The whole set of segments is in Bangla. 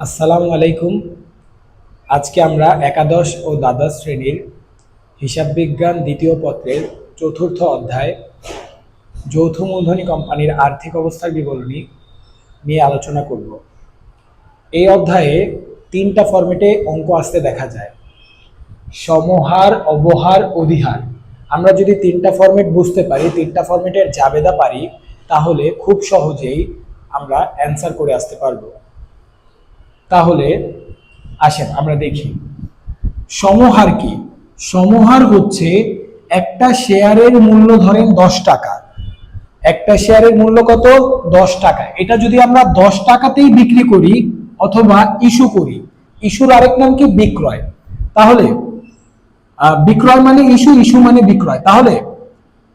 আসসালামু আলাইকুম। আজকে আমরা একাদশ ও দ্বাদশ শ্রেণির হিসাব বিজ্ঞান দ্বিতীয় পত্রের চতুর্থ অধ্যায় যৌথ মূলধনী কোম্পানির আর্থিক অবস্থার বিবরণী নিয়ে আলোচনা করব। এই অধ্যায়ে তিনটা ফর্মেটে অঙ্ক আসতে দেখা যায়। সমহার, অবহার, অধিহার। আমরা যদি তিনটা ফর্মেট বুঝতে পারি, তিনটা ফর্মেটের জাবেদা পারি, তাহলে খুব সহজেই আমরা অ্যান্সার করে আসতে পারব। তাহলে আসেন, আমরা দেখি। সমহার কি? সমহার হচ্ছে একটা শেয়ারের মূল্য ধরেন দশ টাকা। একটা শেয়ারের মূল্য কত? দশ টাকা। এটা যদি আমরা দশ টাকাতেই বিক্রি করি অথবা ইস্যু করি, ইস্যুর আরেক নাম কি? বিক্রয়। তাহলে বিক্রয় মানে ইস্যু ইস্যু মানে বিক্রয়। তাহলে,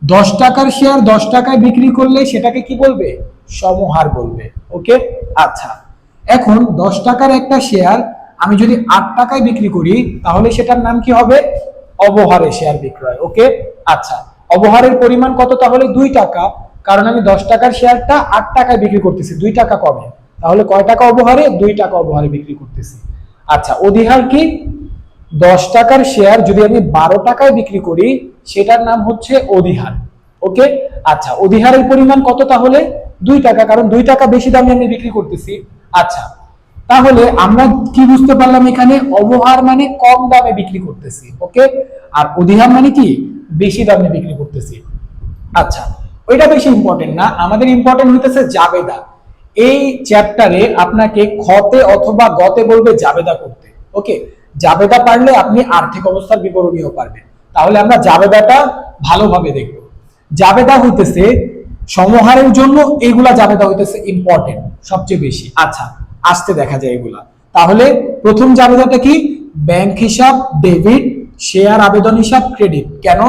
দশ টাকার শেয়ার দশ টাকায় বিক্রি করলে সেটাকে কি বলবে? সমহার বলবে। ওকে? আচ্ছা। এখন দশ টাকার একটা শেয়ার আমি যদি আট টাকায় বিক্রি করি, তাহলে সেটার নাম কি হবে? অবহারে শেয়ার বিক্রয় ওকে আচ্ছা অবহারের পরিমাণ কত তাহলে? দুই টাকা। কারণ আমি দশ টাকার শেয়ারটা আট টাকায় বিক্রি করতেছি, দুই টাকা কমে। তাহলে কয় টাকা অবহারে? দুই টাকা অবহারে বিক্রি করতেছি। আচ্ছা অধিহার কি? দশ টাকার শেয়ার যদি আমি বারো টাকায় বিক্রি করি, সেটার নাম হচ্ছে অধিহার ওকে আচ্ছা অধিহারের পরিমাণ কত তাহলে? দুই টাকা। কারণ দুই টাকা বেশি দামে আমি বিক্রি করতেছি। আচ্ছা তাহলে আমরা কি বুঝতে পারলাম এখানে? অবহার মানে কম দামে বিক্রি করতেছি, ওকে? আর অধিহার মানে কি? বেশি দামে বিক্রি করতেছি। আচ্ছা ওইটা বেশি ইম্পর্টেন্ট না। আমাদের ইম্পর্টেন্ট হইতেছে জাবেদা। এই চ্যাপ্টারে আপনাকে খতে অথবা গতে বলবে জাবেদা করতে, ওকে? জাবেদা পারলে আপনি আর্থিক অবস্থার বিবরণীও পারবেন। তাহলে আমরা জাবেদাটা ভালোভাবে দেখব। জাবেদা হইতেছে সমহারের জন্য এইগুলা জাবেদা হইতেছে ইম্পর্টেন্ট সবচেয়ে বেশি। আচ্ছা আসতে দেখা যায় এগুলা। তাহলে প্রথম জাবেদাটা কি? ব্যাংক হিসাব, ডেবিট, শেয়ার আবেদন হিসাব, ক্রেডিট। কেন?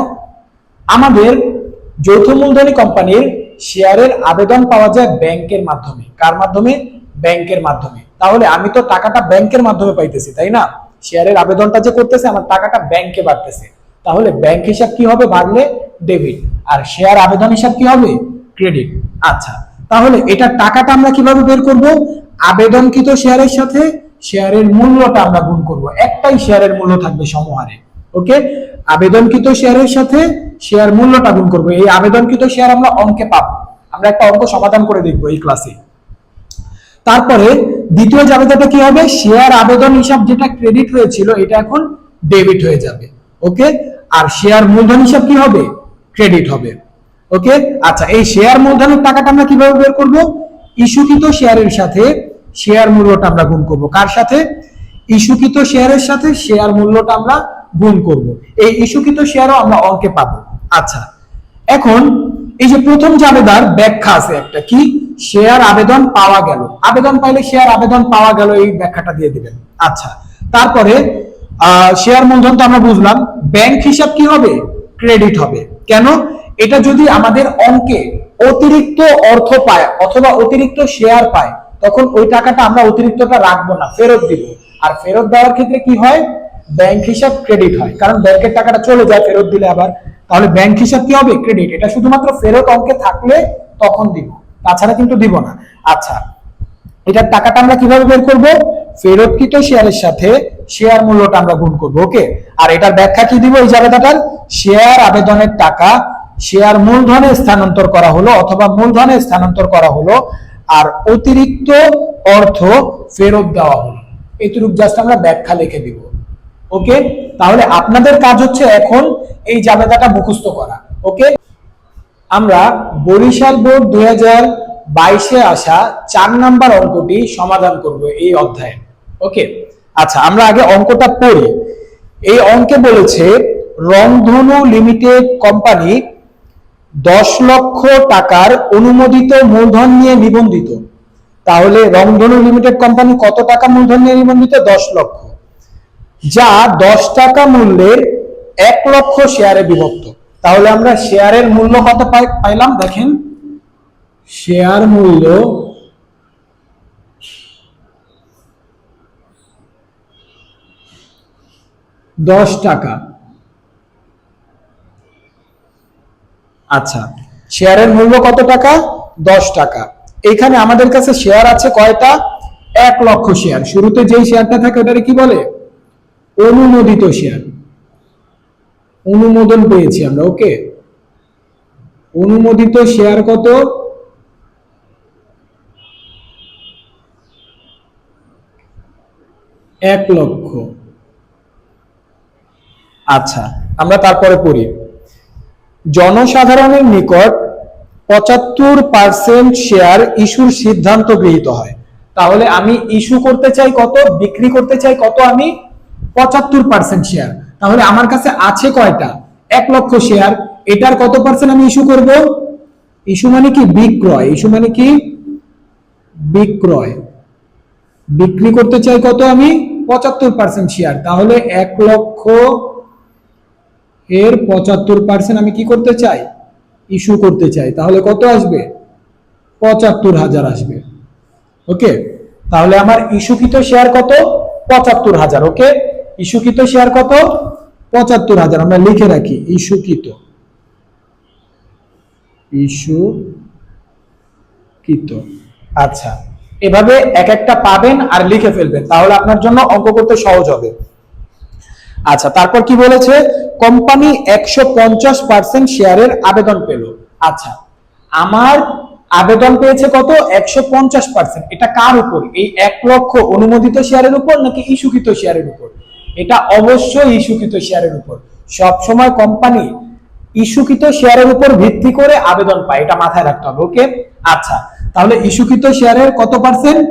আমাদের যৌথ মূলধনী কোম্পানির শেয়ারের আবেদন পাওয়া যায় ব্যাংকের মাধ্যমে। কার মাধ্যমে? ব্যাংকের মাধ্যমে। তাহলে আমি তো টাকাটা ব্যাংকের মাধ্যমে পাইতেছি, তাই না? শেয়ারের আবেদনটা যে করতেছে, আমার টাকাটা ব্যাংকে বাড়তেছে। তাহলে ব্যাংক হিসাব কি হবে? বাড়লে ডেবিট। আর শেয়ার আবেদন হিসাব কি হবে? ক্রেডিট আচ্ছা তাহলে এটা টাকাটা আমরা কীভাবে বের করব? আবেদনকৃত শেয়ারের সাথে শেয়ারের মূল্যটা আমরা গুণ করব। একটাই শেয়ারের মূল্য থাকবে সমহারে, ওকে? আবেদনকৃত শেয়ারের সাথে শেয়ার মূল্যটা গুণ করব। এই আবেদনকৃত শেয়ার আমরা অঙ্কে পাবো। আমরা একটা অঙ্ক সমাধান করে দেখব এই ক্লাসে তারপরে দ্বিতীয় জাবেদাটা কি হবে? শেয়ার আবেদন হিসাব যেটা ক্রেডিট হয়েছিল, এটা এখন ডেবিট হয়ে যাবে, ওকে? আর শেয়ার মূলধন হিসাব কি হবে? ক্রেডিট হবে। ওকে? আচ্ছা এই শেয়ার মূলধনের টাকাটা আমরা কীভাবে বের করব? ইস্যুকৃত শেয়ারের সাথে শেয়ার মূল্যটা আমরা গুণ করব। কার সাথে? ইস্যুকৃত শেয়ারের সাথে শেয়ার মূল্যটা আমরা গুণ করব। এই ইস্যুকৃত শেয়ারও আমরা অঙ্কে পাবো। আচ্ছা এখন এই যে প্রথম জাবেদার ব্যাখ্যা আছে একটা কি? শেয়ার আবেদন পাওয়া গেল। আবেদন পাইলে শেয়ার আবেদন পাওয়া গেল, এই ব্যাখ্যাটা দিয়ে দিবেন। আচ্ছা তারপরে শেয়ার মূলধন তো আমরা বুঝলাম। ব্যাংক হিসাব কি হবে? ক্রেডিট হবে। কেন? এটা যদি আমাদের অঙ্কে অতিরিক্ত অর্থ পায় অথবা অতিরিক্ত শেয়ার পায়, তখন ওই টাকাটা আমরা অতিরিক্তটা রাখব না, ফেরত দিব। আর ফেরত দেওয়ার ক্ষেত্রে কি হয়? ব্যাংক হিসাব ক্রেডিট হয়। কারণ ব্যাংকের টাকাটা চলে যায় ফেরত দিলে আবার। তাহলে ব্যাংক হিসাব কি হবে? ক্রেডিট এটা শুধুমাত্র ফেরত অঙ্কে থাকলে তখন দিব। তাছাড়া কিন্তু দিব না। আচ্ছা এটার টাকাটা আমরা কীভাবে বের করব? ফেরতকৃত শেয়ারের সাথে শেয়ার মূল্যটা আমরা গুণ করব ওকে আর এটার ব্যাখ্যা কি দিব এই জাবেদাটার শেয়ার আবেদনের টাকা শেয়ার মূলধনে স্থানান্তর করা হলো অথবা মূলধনে স্থানান্তর করা হলো, আর অতিরিক্ত অর্থ ফেরত দেওয়া হলো। এটুকু জাস্ট আমরা ব্যাখ্যা লিখে দিব। ওকে তাহলে আপনাদের কাজ হচ্ছে এখন এই জাবেদাটা মুখস্থ করা। ওকে আমরা বরিশাল বোর্ড দুই হাজার বাইশে আসা চার নাম্বার অঙ্কটি সমাধান করব এই অধ্যায়ে। ওকে আচ্ছা আমরা আগে অঙ্কটা পড়ি। এই অঙ্কে বলেছে রংধনু লিমিটেড কোম্পানি দশ লক্ষ টাকার অনুমোদিত মূলধন নিয়ে নিবন্ধিত। তাহলে রংধনু লিমিটেড কোম্পানি কত টাকা মূলধন নিয়ে নিবন্ধিত? দশ লক্ষ। যা দশ টাকা মূল্যের এক লক্ষ শেয়ারে বিভক্ত। তাহলে আমরা শেয়ারের মূল্য কত পাই- পাইলাম? দেখেন। শেয়ার মূল্য দশ টাকা। আচ্ছা শেয়ারের মূল্য কত টাকা? দশ টাকা। এখানে আমাদের কাছে শেয়ার আছে কয়টা? এক লক্ষ শেয়ার। শুরুতে যেই শেয়ারটা থাকে ওটারে কি বলে? অনুমোদিত শেয়ার। অনুমোদন পেয়েছি আমরা, ওকে? অনুমোদিত শেয়ার কত? এক লক্ষ। আচ্ছা আমরা তারপরে পড়ি। জনসাধারণের নিকট পঁচাত্তর পার্সেন্ট শেয়ার ইস্যুর সিদ্ধান্ত গৃহীত হয়। তাহলে আমি ইস্যু করতে চাই কত, বিক্রি করতে চাই কত, আমি পঁচাত্তর পার্সেন্ট শেয়ার তাহলে আমার কাছে আছে কয়টা? এক লক্ষ শেয়ার এটার কত পার্সেন্ট আমি ইস্যু করব? ইস্যু মানে কি? বিক্রয়। ইস্যু মানে কি? বিক্রয়। বিক্রি করতে চাই কত আমি? পঁচাত্তর পার্সেন্ট শেয়ার তাহলে এক লক্ষ এর পঁচাত্তর পার্সেন্ট আমি কি করতে চাই? ইস্যু করতে চাই। তাহলে কত আসবে? পঁচাত্তর হাজার আসবে। ওকে তাহলে আমার ইস্যুকৃত শেয়ার কত? পঁচাত্তর হাজার। ওকে ইস্যুকৃত শেয়ার কত? পঁচাত্তর হাজার। আমরা লিখে রাখি, ইস্যুকৃত। ইস্যুকৃত। আচ্ছা। এভাবে এক একটা পাবেন আর লিখে ফেলবেন। তাহলে আপনার জন্য অঙ্ক করতে সহজ হবে। আচ্ছা তারপর কি বলেছে? কোম্পানি একশো পঞ্চাশ পার্সেন্ট শেয়ারের আবেদন পেল। আচ্ছা আমার আবেদন পেয়েছে কত? একশো পঞ্চাশ পার্সেন্ট। এটা কার উপর? এই এক লক্ষ অনুমোদিত শেয়ারের উপর নাকি ইস্যুকৃত শেয়ারের উপর? এটা অবশ্যই ইস্যুকৃত শেয়ারের উপর। সব সময় কোম্পানি ইস্যুকৃত শেয়ারের উপর ভিত্তি করে আবেদন পায়। এটা মাথায় রাখতে হবে, ওকে? আচ্ছা তাহলে ইস্যুকৃত শেয়ারের কত পার্সেন্ট?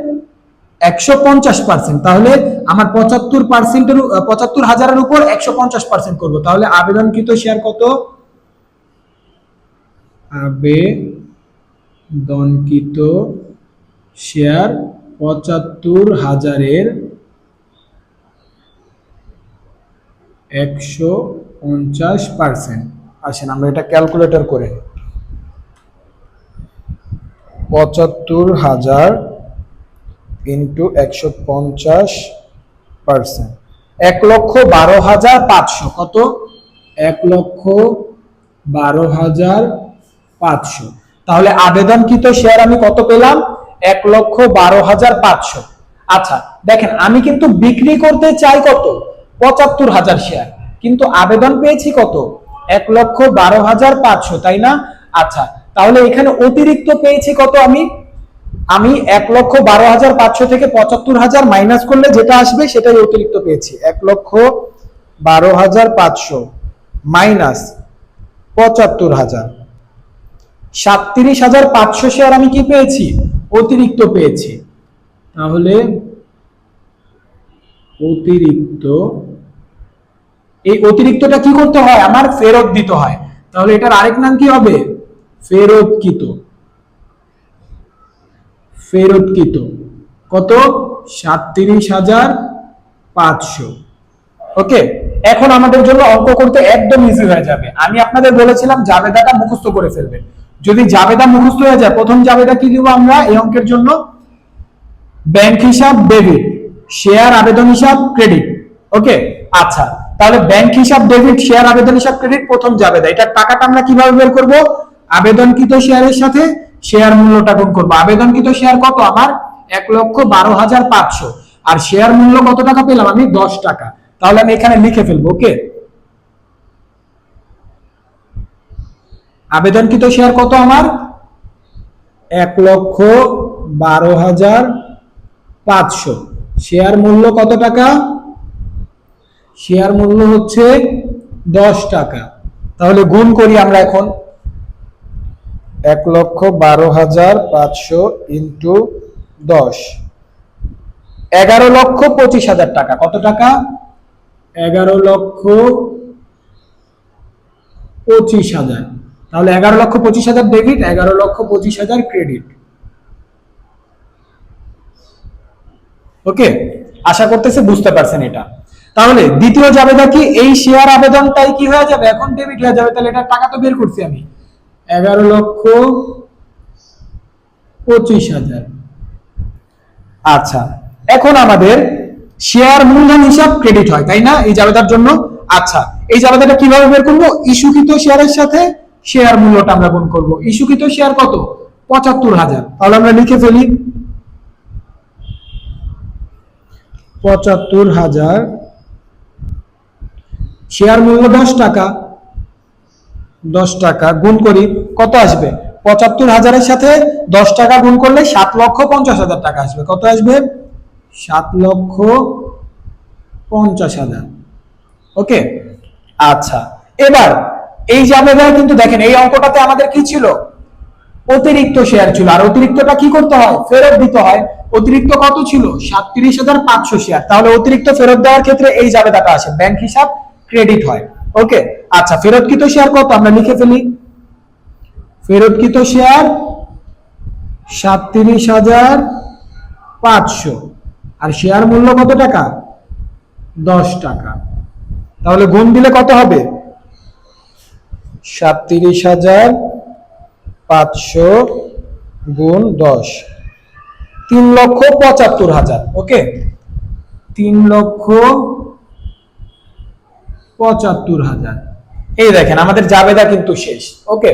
একশো পঞ্চাশ পার্সেন্ট তাহলে আমার পঁচাত্তর পার্সেন্টের পঁচাত্তর হাজারের উপর একশো পঞ্চাশ পার্সেন্ট করব। তাহলে আবেদনকৃত শেয়ার কত? আবেদনকৃত শেয়ার পঁচাত্তর হাজারের একশো পঞ্চাশ পার্সেন্ট আসেন, আমরা এটা ক্যালকুলেটর করে পঁচাত্তর হাজার ইন্টু একশো পঞ্চাশ পার্সেন্ট এক লক্ষ বারো হাজার পাঁচশো। কত? এক লক্ষ বারো হাজার পাঁচশো। তাহলে আবেদনকৃত শেয়ার আমি কত পেলাম? এক লক্ষ বারো হাজার পাঁচশো। আচ্ছা দেখেন, আমি কিন্তু বিক্রি করতে চাই কত? পঁচাত্তর হাজার শেয়ার কিন্তু আবেদন পেয়েছি কত? এক লক্ষ বারো হাজার পাঁচশো, তাই না? আচ্ছা তাহলে এখানে অতিরিক্ত পেয়েছি কত আমি? আমি এক লক্ষ বারো হাজার পাঁচশো থেকে পঁচাত্তর হাজার মাইনাস করলে যেটা আসবে সেটাই অতিরিক্ত পেয়েছি। এক লক্ষ বারো হাজার পাঁচশো মাইনাস পঁচাত্তর হাজার। সাতত্রিশ হাজার পাঁচশো শেয়ার আমি কি পেয়েছি? অতিরিক্ত পেয়েছি। তাহলে অতিরিক্ত এই অতিরিক্তটা কি করতে হয়? আমার ফেরত দিতে হয়। তাহলে এটার আরেক নাম কি হবে? ফেরত ফেরতকৃত। ফেরতকৃত। কত? সাতত্রিশ হাজার পাঁচশো। ওকে, এখন আমাদের জন্য অঙ্ক করতে একদম ইজি হয়ে যাবে। আমি আপনাদের বলেছিলাম জাবেদাটা মুখস্থ করে ফেলবেন। যদি জাবেদা মুখস্থ হয়ে যায়, প্রথম জাবেদা কি দিব আমরা এই অঙ্কের জন্য? ব্যাংক হিসাব, ডেবিট। শেয়ার, আবেদন হিসাব, ক্রেডিট। ওকে আচ্ছা তাহলে ব্যাংক হিসাব, ডেবিট, শেয়ার, আবেদন হিসাব, ক্রেডিট প্রথম জাবেদা। এটা টাকাটা আমরা কীভাবে বের করব? আবেদনকৃত শেয়ারের সাথে শেয়ার মূল্যটা গুণ করব। আবেদনকৃত শেয়ার কত আমার? এক লক্ষ বারো হাজার পাঁচশো। আর শেয়ার মূল্য কত টাকা পেলাম আমি? দশ টাকা। তাহলে আমি এখানে লিখে ফেলব, ওকে? আবেদনকৃত শেয়ার কত আমার? এক লক্ষ বারো হাজার পাঁচশো। শেয়ার মূল্য কত টাকা? শেয়ার মূল্য হচ্ছে দশ টাকা। তাহলে গুণ করি আমরা এখন। এক লক্ষ বারো হাজার পাঁচশো ইন্টু দশ। এগারো লক্ষ পঁচিশ হাজার টাকা। কত টাকা? এগারো লক্ষ পঁচিশ হাজার। তাহলে এগারো লক্ষ পঁচিশ হাজার ডেবিট এগারো লক্ষ পঁচিশ হাজার ক্রেডিট ওকে আশা করতেছে বুঝতে পারছেন এটা। তাহলে দ্বিতীয় যাবে কি এই শেয়ার আবেদনটাই কি হয়ে যাবে? এখন ডেবিট হয়ে যাবে। তাহলে এটা টাকা তো বের করছি আমি। এগারো লক্ষ পঁচিশ হাজার। আচ্ছা এখন আমাদের শেয়ার মূলধন হিসাব ক্রেডিট হয়, তাই না? এই জাবেদার জন্য। আচ্ছা এই জাবেদাটা কীভাবে বের করব? ইস্যুকৃত শেয়ারের সাথে শেয়ার মূল্যটা আমরা গুণ করব। ইস্যুকৃত শেয়ার কত? পঁচাত্তর হাজার। তাহলে আমরা লিখে ফেলি। পঁচাত্তর হাজার শেয়ার মূল্য দশ টাকা। দশ টাকা গুণ করি, কত আসবে? পঁচাত্তর হাজারের সাথে দশ টাকা গুণ করলে সাত লক্ষ পঞ্চাশ হাজার টাকা আসবে। কত আসবে? সাত লক্ষ পঞ্চাশ হাজার। ওকে? আচ্ছা এবার এই জাবেদায় কিন্তু দেখেন, এই অঙ্কটাতে আমাদের কি ছিল? অতিরিক্ত শেয়ার ছিল। আর অতিরিক্তটা কি করতে হয়? ফেরত দিতে হয়। অতিরিক্ত কত ছিল? সাতত্রিশ হাজার পাঁচশো শেয়ার তাহলে অতিরিক্ত ফেরত দেওয়ার ক্ষেত্রে এই জাবেদাটা আসে। ব্যাংক হিসাব ক্রেডিট হয়। ওকে? আচ্ছা ফেরতকৃত শেয়ার কত? আমরা লিখে ফেলি। ফেরতকৃত শেয়ার সাতত্রিশ হাজার পাঁচশো। আর শেয়ার মূল্য কত টাকা? দশ টাকা। তাহলে গুণ দিলে কত হবে? সাতত্রিশ হাজার পাঁচশো গুণ দশ। তিন লক্ষ পঁচাত্তর হাজার, ওকে? তিন লক্ষ পঁচাত্তর হাজার। এই দেখেন আমাদের জাবেদা কিন্তু শেষ। ওকে